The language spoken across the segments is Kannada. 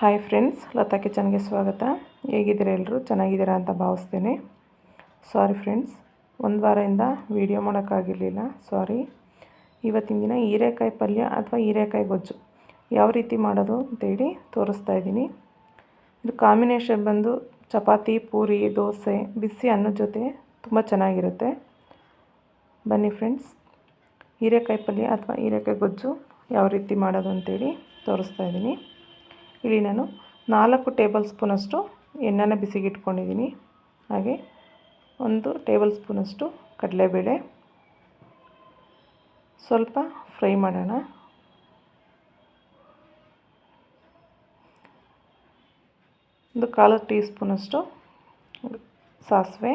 ಹಾಯ್ ಫ್ರೆಂಡ್ಸ್ ಲತಾ ಕಿಚನ್ಗೆ ಸ್ವಾಗತ. ಹೇಗಿದ್ದೀರಾ ಎಲ್ಲರೂ? ಚೆನ್ನಾಗಿದ್ದೀರಾ ಅಂತ ಭಾವಿಸ್ತೇನೆ. ಸಾರಿ ಫ್ರೆಂಡ್ಸ್ ಒಂದು ವಾರದಿಂದ ವೀಡಿಯೋ ಮಾಡೋಕ್ಕಾಗಿರಲಿಲ್ಲ. ಸಾರಿ ಇವತ್ತಿನ ದಿನ ಹೀರೆಕಾಯಿ ಪಲ್ಯ ಅಥವಾ ಹೀರೆಕಾಯಿ ಗೊಜ್ಜು. ಯಾವ ರೀತಿ ಮಾಡೋದು ಅಂತೇಳಿ ತೋರಿಸ್ತಾ ಇದ್ದೀನಿ. ಇದು ಕಾಂಬಿನೇಷನ್ ಬಂದು ಚಪಾತಿ, ಪೂರಿ, ದೋಸೆ, ಬಿಸಿ ಅನ್ನದ ಜೊತೆ ತುಂಬ ಚೆನ್ನಾಗಿರುತ್ತೆ. ಬನ್ನಿ ಫ್ರೆಂಡ್ಸ್ ಹೀರೆಕಾಯಿ ಪಲ್ಯ ಅಥವಾ ಹೀರೆಕಾಯಿ ಗೊಜ್ಜು ಯಾವ ರೀತಿ ಮಾಡೋದು ಅಂತೇಳಿ ತೋರಿಸ್ತಾ ಇದ್ದೀನಿ. ಇಲ್ಲಿ ನಾನು ನಾಲ್ಕು ಟೇಬಲ್ ಸ್ಪೂನಷ್ಟು ಎಣ್ಣೆನ ಬಿಸಿಗಿಟ್ಕೊಂಡಿದ್ದೀನಿ. ಹಾಗೆ ಒಂದು ಟೇಬಲ್ ಸ್ಪೂನಷ್ಟು ಕಡಲೆಬೇಳೆ. ಸ್ವಲ್ಪ ಫ್ರೈ ಮಾಡೋಣ. ಒಂದು ಕಾಲು ಟೀ ಸ್ಪೂನಷ್ಟು ಸಾಸಿವೆ.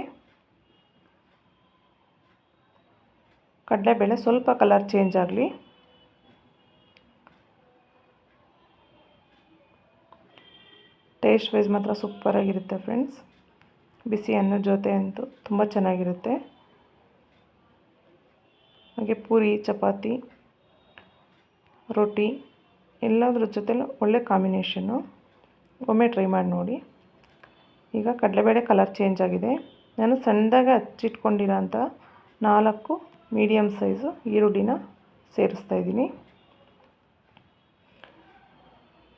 ಕಡಲೆಬೇಳೆ ಸ್ವಲ್ಪ ಕಲರ್ ಚೇಂಜ್ ಆಗಲಿ. ಟೇಸ್ಟ್ ವೈಸ್ ಮಾತ್ರ ಸೂಪರಾಗಿರುತ್ತೆ ಫ್ರೆಂಡ್ಸ್. ಬಿಸಿ ಅನ್ನೋ ಜೊತೆ ಅಂತೂ ತುಂಬ ಚೆನ್ನಾಗಿರುತ್ತೆ. ಹಾಗೆ ಪೂರಿ, ಚಪಾತಿ, ರೊಟ್ಟಿ ಎಲ್ಲದ್ರ ಜೊತೆಲೂ ಒಳ್ಳೆ ಕಾಂಬಿನೇಷನ್ನು ಒಮ್ಮೆ ಟ್ರೈ ಮಾಡಿ ನೋಡಿ. ಈಗ ಕಡಲೆಬೇಳೆ ಕಲರ್ ಚೇಂಜ್ ಆಗಿದೆ. ನಾನು ಸಣ್ಣದಾಗಿ ಹಚ್ಚಿಟ್ಕೊಂಡಿರೋಂಥ ನಾಲ್ಕು ಮೀಡಿಯಮ್ ಸೈಜು ಈರುಳ್ಳಿನ ಸೇರಿಸ್ತಾ ಇದ್ದೀನಿ.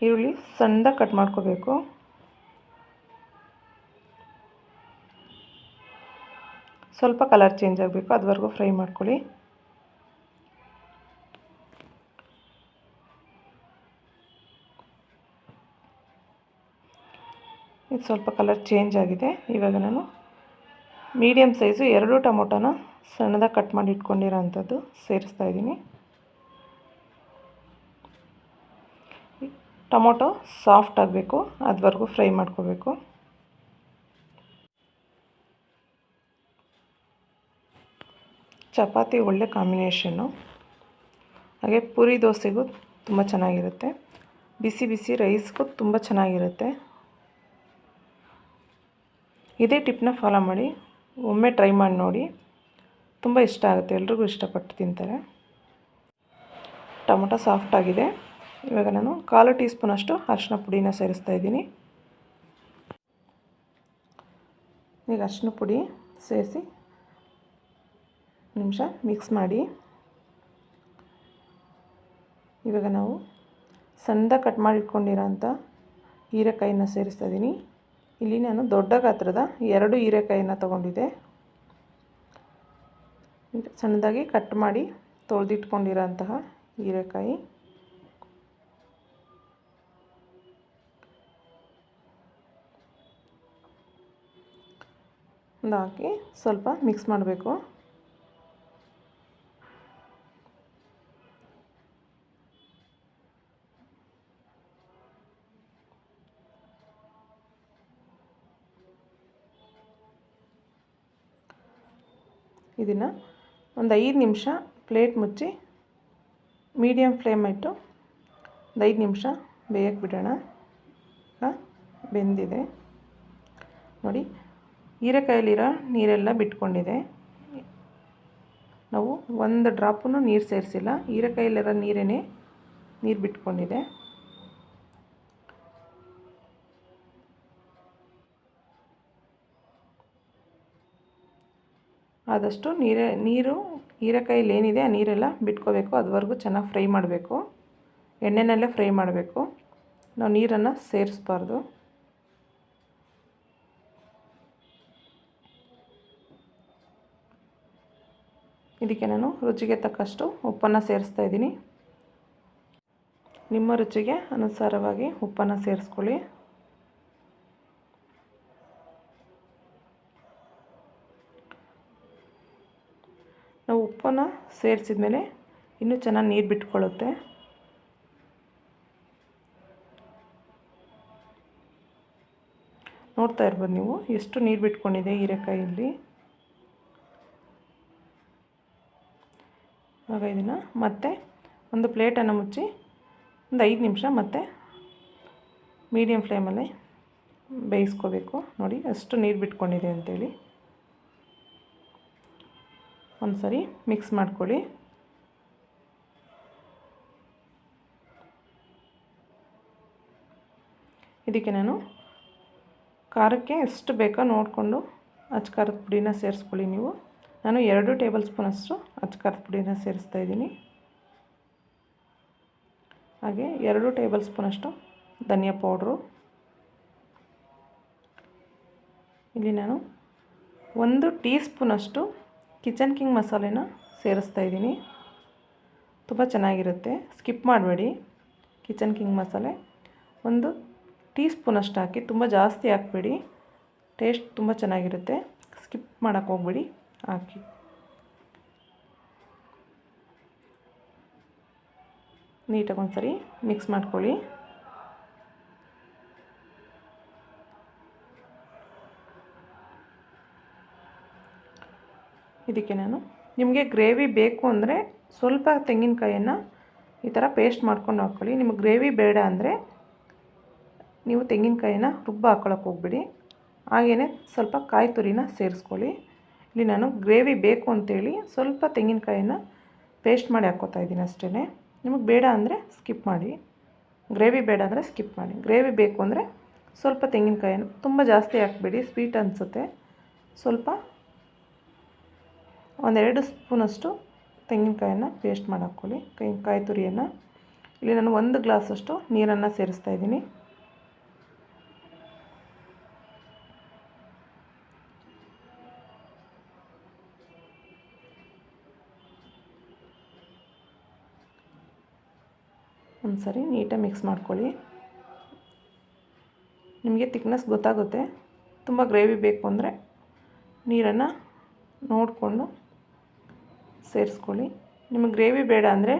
ಈರುಳ್ಳಿ ಸಣ್ಣದಾಗಿ ಕಟ್ ಮಾಡ್ಕೋಬೇಕು. ಸ್ವಲ್ಪ ಕಲರ್ ಚೇಂಜ್ ಆಗಬೇಕು, ಅದುವರೆಗೂ ಫ್ರೈ ಮಾಡ್ಕೊಳ್ಳಿ. ಇದು ಸ್ವಲ್ಪ ಕಲರ್ ಚೇಂಜ್ ಆಗಿದೆ. ಇವಾಗ ನಾನು ಮೀಡಿಯಮ್ ಸೈಜು ಎರಡು ಟೊಮೊಟೊನ ಸಣ್ಣದಾಗಿ ಕಟ್ ಮಾಡಿ ಇಟ್ಕೊಂಡಿರೋ ಅಂಥದ್ದು ಸೇರಿಸ್ತಾ ಇದ್ದೀನಿ. ಟೊಮೊಟೊ ಸಾಫ್ಟ್ ಆಗಬೇಕು, ಅದುವರೆಗೂ ಫ್ರೈ ಮಾಡ್ಕೋಬೇಕು. ಚಪಾತಿ ಒಳ್ಳೆ ಕಾಂಬಿನೇಷನ್ನು. ಹಾಗೆ ಪೂರಿ ದೋಸೆಗೂ ತುಂಬ ಚೆನ್ನಾಗಿರುತ್ತೆ. ಬಿಸಿ ಬಿಸಿ ರೈಸ್ಗೂ ತುಂಬ ಚೆನ್ನಾಗಿರುತ್ತೆ. ಇದೇ ಟಿಪ್ನ ಫಾಲೋ ಮಾಡಿ, ಒಮ್ಮೆ ಟ್ರೈ ಮಾಡಿ ನೋಡಿ. ತುಂಬ ಇಷ್ಟ ಆಗುತ್ತೆ, ಎಲ್ರಿಗೂ ಇಷ್ಟಪಟ್ಟು ತಿಂತಾರೆ. ಟೊಮೊಟೊ ಸಾಫ್ಟ್ ಆಗಿದೆ. ಇವಾಗ ನಾನು ಕಾಲು ಟೀ ಸ್ಪೂನಷ್ಟು ಅರಿಶಿನ ಪುಡಿನ ಸೇರಿಸ್ತಾ ಇದ್ದೀನಿ. ಈಗ ಅರಿಶಿನ ಪುಡಿ ಸೇರಿಸಿ ನಿಮಿಷ ಮಿಕ್ಸ್ ಮಾಡಿ. ಇವಾಗ ನಾವು ಸಣ್ಣದಾಗಿ ಕಟ್ ಮಾಡಿ ಇಟ್ಕೊಂಡಿರೋಂಥ ಹೀರೆಕಾಯಿನ ಸೇರಿಸ್ತಾ ಇದ್ದೀನಿ ಇಲ್ಲಿ ನಾನು ದೊಡ್ಡ ಗಾತ್ರದ ಎರಡು ಹೀರೆಕಾಯಿನ ತೊಗೊಂಡಿದ್ದೆ. ಸಣ್ಣದಾಗಿ ಕಟ್ ಮಾಡಿ ತೊಳೆದಿಟ್ಕೊಂಡಿರೋಂತಹ ಹೀರೆಕಾಯಿ. ಹಾಕಿ ಸ್ವಲ್ಪ ಮಿಕ್ಸ್ ಮಾಡಬೇಕು. ಇದನ್ನು ಒಂದು ಐದು ನಿಮಿಷ ಪ್ಲೇಟ್ ಮುಚ್ಚಿ ಮೀಡಿಯಮ್ ಫ್ಲೇಮ್ ಇಟ್ಟು ಒಂದು ಐದು ನಿಮಿಷ ಬೇಯಕ್ಕೆ ಬಿಡೋಣ. ಬೆಂದಿದೆ. ನೋಡಿ ಹೀರೆಕಾಯಲ್ಲಿರೋ ನೀರೆಲ್ಲ ಬಿಟ್ಕೊಂಡಿದೆ. ನಾವು ಒಂದು ಡ್ರಾಪೂ ನೀರು ಸೇರಿಸಿಲ್ಲ. ಹೀರೆಕಾಯಲ್ಲಿರೋ ನೀರೇ ನೀರು ಬಿಟ್ಕೊಂಡಿದೆ. ಆದಷ್ಟು ನೀರೇ, ನೀರು ಹೀರೆಕಾಯಲ್ಲಿ ಏನಿದೆ ಆ ನೀರೆಲ್ಲ ಬಿಟ್ಕೋಬೇಕು. ಅದುವರೆಗೂ ಚೆನ್ನಾಗಿ ಫ್ರೈ ಮಾಡಬೇಕು. ಎಣ್ಣೆನಲ್ಲೇ ಫ್ರೈ ಮಾಡಬೇಕು. ನಾವು ನೀರನ್ನು ಸೇರಿಸ್ಬಾರ್ದು. ಇದಕ್ಕೆ ನಾನು ರುಚಿಗೆ ತಕ್ಕಷ್ಟು ಉಪ್ಪನ್ನು ಸೇರಿಸ್ತಾ ಇದ್ದೀನಿ. ನಿಮ್ಮ ರುಚಿಗೆ ಅನುಸಾರವಾಗಿ ಉಪ್ಪನ್ನು ಸೇರಿಸ್ಕೊಳ್ಳಿ ನಾವು ಉಪ್ಪನ್ನು ಸೇರಿಸಿದ ಮೇಲೆ ಇನ್ನೂ ಚೆನ್ನಾಗಿ ನೀರು ಬಿಟ್ಕೊಳ್ಳುತ್ತೆ. ನೋಡ್ತಾ ಇರ್ಬೋದು ನೀವು, ಎಷ್ಟು ನೀರು ಬಿಟ್ಕೊಂಡಿದೆ ಹೀರೆಕಾಯಲ್ಲಿ. ಆಗ ಇದನ್ನು ಮತ್ತೆ ಒಂದು ಪ್ಲೇಟನ್ನು ಮುಚ್ಚಿ ಒಂದು ಐದು ನಿಮಿಷ ಮತ್ತೆ ಮೀಡಿಯಮ್ ಫ್ಲೇಮಲ್ಲಿ ಬೇಯಿಸ್ಕೋಬೇಕು. ನೋಡಿ, ಅಷ್ಟು ನೀರು ಬಿಟ್ಕೊಂಡಿದೆ ಅಂಥೇಳಿ ಒಂದು ಸರಿ ಮಿಕ್ಸ್ ಮಾಡ್ಕೊಳ್ಳಿ. ಇದಕ್ಕೆ ನಾನು ಖಾರಕ್ಕೆ ಎಷ್ಟು ಬೇಕೋ ನೋಡಿಕೊಂಡು ಅಚ್ಚ ಖಾರದ ಪುಡಿನ ಸೇರಿಸ್ಕೊಳ್ಳಿ ನೀವು. ನಾನು ಎರಡು ಟೇಬಲ್ ಸ್ಪೂನಷ್ಟು ಅಚ್ಚ ಖಾರದ ಪುಡಿನ ಸೇರಿಸ್ತಾ ಇದ್ದೀನಿ. ಹಾಗೆ ಎರಡು ಟೇಬಲ್ ಸ್ಪೂನಷ್ಟು ಧನಿಯಾ ಪೌಡ್ರು. ಇಲ್ಲಿ ನಾನು ಒಂದು ಟೀ ಸ್ಪೂನಷ್ಟು ಕಿಚನ್ ಕಿಂಗ್ ಮಸಾಲೆನ ಸೇರಿಸ್ತಾ ಇದ್ದೀನಿ. ತುಂಬ ಚೆನ್ನಾಗಿರುತ್ತೆ. ಸ್ಕಿಪ್ ಮಾಡಬೇಡಿ. ಕಿಚನ್ ಕಿಂಗ್ ಮಸಾಲೆ. ಒಂದು ಟೀ ಸ್ಪೂನಷ್ಟು ಹಾಕಿ ತುಂಬ ಜಾಸ್ತಿ ಹಾಕಬೇಡಿ. ಟೇಸ್ಟ್ ತುಂಬ ಚೆನ್ನಾಗಿರುತ್ತೆ. ಸ್ಕಿಪ್ ಮಾಡೋಕ್ಕೆ ಹೋಗ್ಬೇಡಿ. ಹಾಕಿ. ನೀಟಾಗಿ ಒಂದ್ಸರಿ ಮಿಕ್ಸ್ ಮಾಡ್ಕೊಳ್ಳಿ. ಇದಕ್ಕೆ ನಾನು ನಿಮಗೆ ಗ್ರೇವಿ ಬೇಕು ಅಂದರೆ ಸ್ವಲ್ಪ ತೆಂಗಿನಕಾಯಿಯನ್ನು ಈ ಥರ ಪೇಸ್ಟ್ ಮಾಡ್ಕೊಂಡು ಹಾಕ್ಕೊಳ್ಳಿ ನಿಮಗೆ ಗ್ರೇವಿ ಬೇಡ ಅಂದರೆ ನೀವು ತೆಂಗಿನಕಾಯಿನ ರುಬ್ಬ ಹಾಕ್ಕೊಳಕ್ಕೆ ಹೋಗ್ಬಿಡಿ. ಹಾಗೆಯೇ ಸ್ವಲ್ಪ ಕಾಯಿ ತುರಿನ ಸೇರಿಸ್ಕೊಳ್ಳಿ. ಇಲ್ಲಿ ನಾನು ಗ್ರೇವಿ ಬೇಕು ಅಂತೇಳಿ ಸ್ವಲ್ಪ ತೆಂಗಿನಕಾಯಿನ ಪೇಸ್ಟ್ ಮಾಡಿ ಹಾಕ್ಕೋತಾ ಇದ್ದೀನಿ ಅಷ್ಟೇ ನಿಮಗೆ ಬೇಡ ಅಂದರೆ ಸ್ಕಿಪ್ ಮಾಡಿ. ಗ್ರೇವಿ ಬೇಡ ಅಂದರೆ ಸ್ಕಿಪ್ ಮಾಡಿ. ಗ್ರೇವಿ ಬೇಕು ಅಂದರೆ ಸ್ವಲ್ಪ ತೆಂಗಿನಕಾಯಿನ ತುಂಬ ಜಾಸ್ತಿ ಹಾಕ್ಬೇಡಿ. ಸ್ವೀಟ್ ಅನಿಸುತ್ತೆ. ಸ್ವಲ್ಪ ಒಂದೆರಡು ಸ್ಪೂನಷ್ಟು ತೆಂಗಿನಕಾಯನ್ನು ಪೇಸ್ಟ್ ಮಾಡಿ ಹಾಕ್ಕೊಳ್ಳಿ ಕೈ ಕಾಯಿ ತುರಿಯನ್ನು. ಇಲ್ಲಿ ನಾನು ಒಂದು ಗ್ಲಾಸಷ್ಟು ನೀರನ್ನು ಸೇರಿಸ್ತಾ ಇದ್ದೀನಿ. ಒಂದು ಸರಿ ನೀಟಾಗಿ ಮಿಕ್ಸ್ ಮಾಡ್ಕೊಳ್ಳಿ. ನಿಮಗೆ ತಿಕ್ನೆಸ್ ಗೊತ್ತಾಗುತ್ತೆ. ತುಂಬ ಗ್ರೇವಿ ಬೇಕು ಅಂದರೆ ನೀರನ್ನು ನೋಡಿಕೊಂಡು ಸೇರಿಸ್ಕೊಳ್ಳಿ. ನಿಮಗೆ ಗ್ರೇವಿ ಬೇಡ ಅಂದರೆ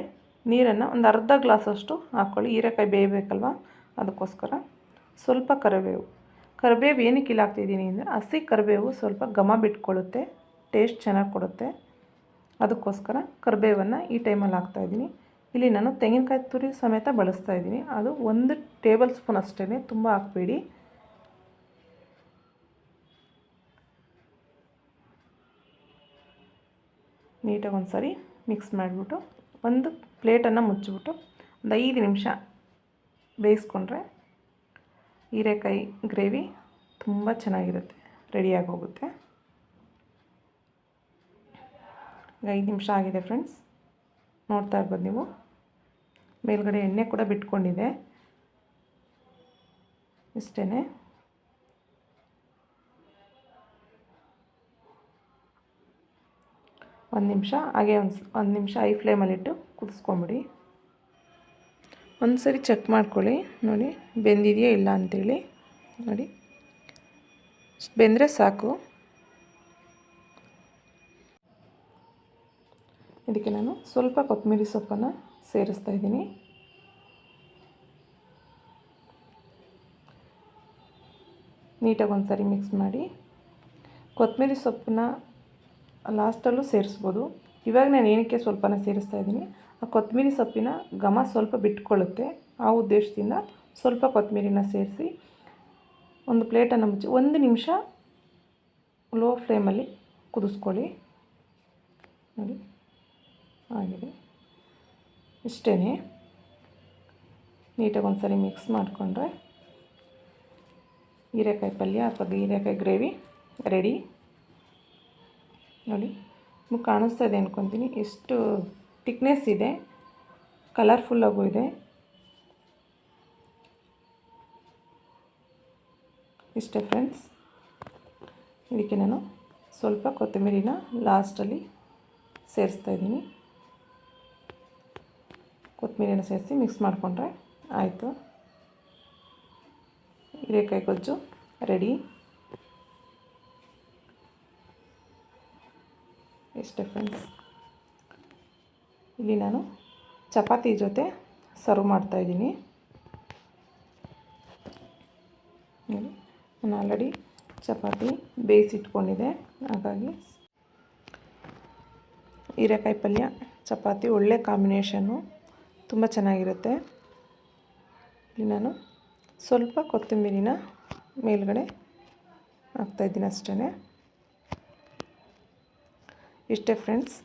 ನೀರನ್ನು ಒಂದು ಅರ್ಧ ಗ್ಲಾಸಷ್ಟು ಹಾಕ್ಕೊಳ್ಳಿ ಹೀರೆಕಾಯಿ ಬೇಯಬೇಕಲ್ವ? ಅದಕ್ಕೋಸ್ಕರ ಸ್ವಲ್ಪ ಕರಿಬೇವು. ಕರಿಬೇವು ಏನಕ್ಕೆ ಇಲ್ಲಿ ಹಾಕ್ತಿದ್ದೀನಿ ಅಂದರೆ ಹಸಿ ಕರಿಬೇವು ಸ್ವಲ್ಪ ಘಮ ಬಿಟ್ಕೊಳ್ಳುತ್ತೆ. ಟೇಸ್ಟ್ ಚೆನ್ನಾಗಿ ಕೊಡುತ್ತೆ. ಅದಕ್ಕೋಸ್ಕರ ಕರಿಬೇವನ್ನು ಈ ಟೈಮಲ್ಲಿ ಹಾಕ್ತಾಯಿದ್ದೀನಿ ಇಲ್ಲಿ ನಾನು ತೆಂಗಿನಕಾಯಿ ತುರಿ ಸಮೇತ ಬಳಸ್ತಾ ಇದ್ದೀನಿ. ಅದು ಒಂದು ಟೇಬಲ್ ಸ್ಪೂನ್ ಅಷ್ಟೇ ತುಂಬ ಹಾಕ್ಬೇಡಿ. ನೀಟಾಗಿ ಒಂದು ಸಾರಿ ಮಿಕ್ಸ್ ಮಾಡಿಬಿಟ್ಟು ಒಂದು ಪ್ಲೇಟನ್ನು ಮುಚ್ಚಿಬಿಟ್ಟು ಒಂದು ಐದು ನಿಮಿಷ ಬೇಯಿಸ್ಕೊಂಡ್ರೆ ಹೀರೆಕಾಯಿ ಗ್ರೇವಿ ತುಂಬ ಚೆನ್ನಾಗಿರುತ್ತೆ, ರೆಡಿಯಾಗಿ ಹೋಗುತ್ತೆ. ಈಗ ಐದು ನಿಮಿಷ ಆಗಿದೆ ಫ್ರೆಂಡ್ಸ್ ನೋಡ್ತಾ ಇರ್ಬೋದು ನೀವು. ಮೇಲ್ಗಡೆ ಎಣ್ಣೆ ಕೂಡ ಬಿಟ್ಕೊಂಡಿದೆ. ಇಷ್ಟೇ ಒಂದು ನಿಮಿಷ, ಹಾಗೆ ಒಂದು ಒಂದು ನಿಮಿಷ ಐ ಫ್ಲೇಮಲ್ಲಿಟ್ಟು ಕುದಿಸ್ಕೊಂಬಿಡಿ. ಒಂದು ಸರಿ ಚೆಕ್ ಮಾಡ್ಕೊಳ್ಳಿ, ನೋಡಿ ಬೆಂದಿದೆಯಾ ಇಲ್ಲ ಅಂಥೇಳಿ ನೋಡಿ. ಬೆಂದರೆ ಸಾಕು. ಇದಕ್ಕೆ ನಾನು ಸ್ವಲ್ಪ ಕೊತ್ತಂಬರಿ ಸೊಪ್ಪನ್ನು ಸೇರಿಸ್ತಾ ಇದ್ದೀನಿ. ನೀಟಾಗಿ ಒಂದು ಸರಿ ಮಿಕ್ಸ್ ಮಾಡಿ. ಕೊತ್ತಂಬರಿ ಸೊಪ್ಪನ್ನ ಲಾಸ್ಟಲ್ಲೂ ಸೇರಿಸ್ಬೋದು. ಇವಾಗ ನಾನು ಏನಕ್ಕೆ ಸ್ವಲ್ಪನ ಸೇರಿಸ್ತಾ ಇದ್ದೀನಿ, ಆ ಕೊತ್ತಂಬರಿ ಸೊಪ್ಪಿನ ಘಮ ಸ್ವಲ್ಪ ಬಿಟ್ಕೊಳ್ಳುತ್ತೆ. ಆ ಉದ್ದೇಶದಿಂದ ಸ್ವಲ್ಪ ಕೊತ್ತಂಬರಿನ ಸೇರಿಸಿ ಒಂದು ಪ್ಲೇಟನ್ನು ಮುಚ್ಚಿ ಒಂದು ನಿಮಿಷ ಲೋ ಫ್ಲೇಮಲ್ಲಿ ಕುದಿಸ್ಕೊಳ್ಳಿ. ನೋಡಿ, ಆಗಿದೆ. ಇಷ್ಟೇ ನೀಟಾಗಿ ಒಂದ್ಸರಿ ಮಿಕ್ಸ್ ಮಾಡಿಕೊಂಡ್ರೆ ಹೀರೆಕಾಯಿ ಪಲ್ಯ ಅಥವಾ ಹೀರೆಕಾಯಿ ಗ್ರೇವಿ ರೆಡಿ ನೋಡಿ, ನಿಮಗೆ ಕಾಣಿಸ್ತಾ ಇದೆ ಅಂದ್ಕೊತೀನಿ ಎಷ್ಟು ತಿಕ್ನೆಸ್ ಇದೆ ಕಲರ್ಫುಲ್ಲಾಗೂ ಇದೆ. ಇಷ್ಟೇ ಫ್ರೆಂಡ್ಸ್ ಇದಕ್ಕೆ ನಾನು ಸ್ವಲ್ಪ ಕೊತ್ತಂಬರಿನ ಲಾಸ್ಟಲ್ಲಿ ಸೇರಿಸ್ತಾ ಇದ್ದೀನಿ. ಕೊತ್ತಂಬರಿನ ಸೇರಿಸಿ ಮಿಕ್ಸ್ ಮಾಡಿಕೊಂಡ್ರೆ ಆಯಿತು. ಹೀರೆಕಾಯಿ ಗೊಜ್ಜು ರೆಡಿ ಇಷ್ಟೇ ಫ್ರೆಂಡ್ಸ್ ಇಲ್ಲಿ ನಾನು ಚಪಾತಿ ಜೊತೆ ಸರ್ವ್ ಮಾಡ್ತಾಯಿದ್ದೀನಿ ನಾನು ಆಲ್ರೆಡಿ ಚಪಾತಿ ಬೇಯಿಸಿಟ್ಕೊಂಡಿದ್ದೆ ಹಾಗಾಗಿ ಹೀರೆಕಾಯಿ ಪಲ್ಯ, ಚಪಾತಿ ಒಳ್ಳೆ ಕಾಂಬಿನೇಷನ್ನು ತುಂಬ ಚೆನ್ನಾಗಿರುತ್ತೆ. ಇಲ್ಲಿ ನಾನು ಸ್ವಲ್ಪ ಕೊತ್ತಂಬರಿನ ಮೇಲ್ಗಡೆ ಹಾಕ್ತಾಯಿದ್ದೀನಿ ಅಷ್ಟೇ ಇಷ್ಟೇ ಫ್ರೆಂಡ್ಸ್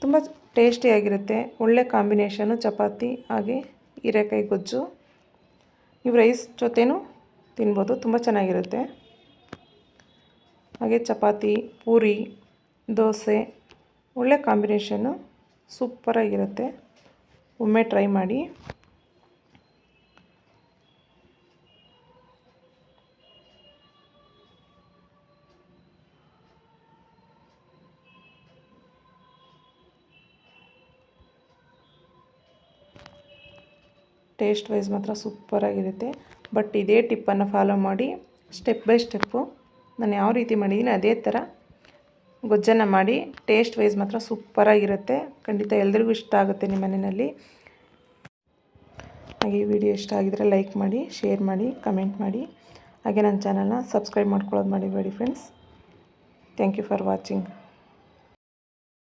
ತುಂಬ ಟೇಸ್ಟಿಯಾಗಿರುತ್ತೆ ಒಳ್ಳೆ ಕಾಂಬಿನೇಷನು ಚಪಾತಿ ಹಾಗೆ ಹೀರೆಕಾಯಿ ಗೊಜ್ಜು. ನೀವು ರೈಸ್ ಜೊತೆನೂ ತಿನ್ಬೋದು. ತುಂಬ ಚೆನ್ನಾಗಿರುತ್ತೆ. ಹಾಗೆ ಚಪಾತಿ, ಪೂರಿ, ದೋಸೆ, ಒಳ್ಳೆ ಕಾಂಬಿನೇಷನ್ನು ಸೂಪರಾಗಿರುತ್ತೆ. ಒಮ್ಮೆ ಟ್ರೈ ಮಾಡಿ. ಟೇಸ್ಟ್ ವೈಸ್ ಮಾತ್ರ ಸೂಪರಾಗಿರುತ್ತೆ ಬಟ್ ಇದೇ ಟಿಪ್ಪನ್ನು ಫಾಲೋ ಮಾಡಿ ಸ್ಟೆಪ್ ಬೈ ಸ್ಟೆಪ್ಪು ನಾನು ಯಾವ ರೀತಿ ಮಾಡಿದ್ದೀನಿ ಅದೇ ಥರ ಗೊಜ್ಜನ್ನು ಮಾಡಿ ಟೇಸ್ಟ್ ವೈಸ್ ಮಾತ್ರ ಸೂಪರಾಗಿರುತ್ತೆ ಖಂಡಿತ ಎಲ್ರಿಗೂ ಇಷ್ಟ ಆಗುತ್ತೆ ನಿಮ್ಮ ಮನೆಯಲ್ಲಿ. ಹಾಗೆ ವಿಡಿಯೋ ಇಷ್ಟ ಆಗಿದರೆ ಲೈಕ್ ಮಾಡಿ, ಶೇರ್ ಮಾಡಿ, ಕಮೆಂಟ್ ಮಾಡಿ. ಹಾಗೆ ನನ್ನ ಚಾನಲ್ನ ಸಬ್ಸ್ಕ್ರೈಬ್ ಮಾಡ್ಕೊಳ್ಳೋದು ಮಾಡಿಬೇಡಿ friends. Thank you for watching.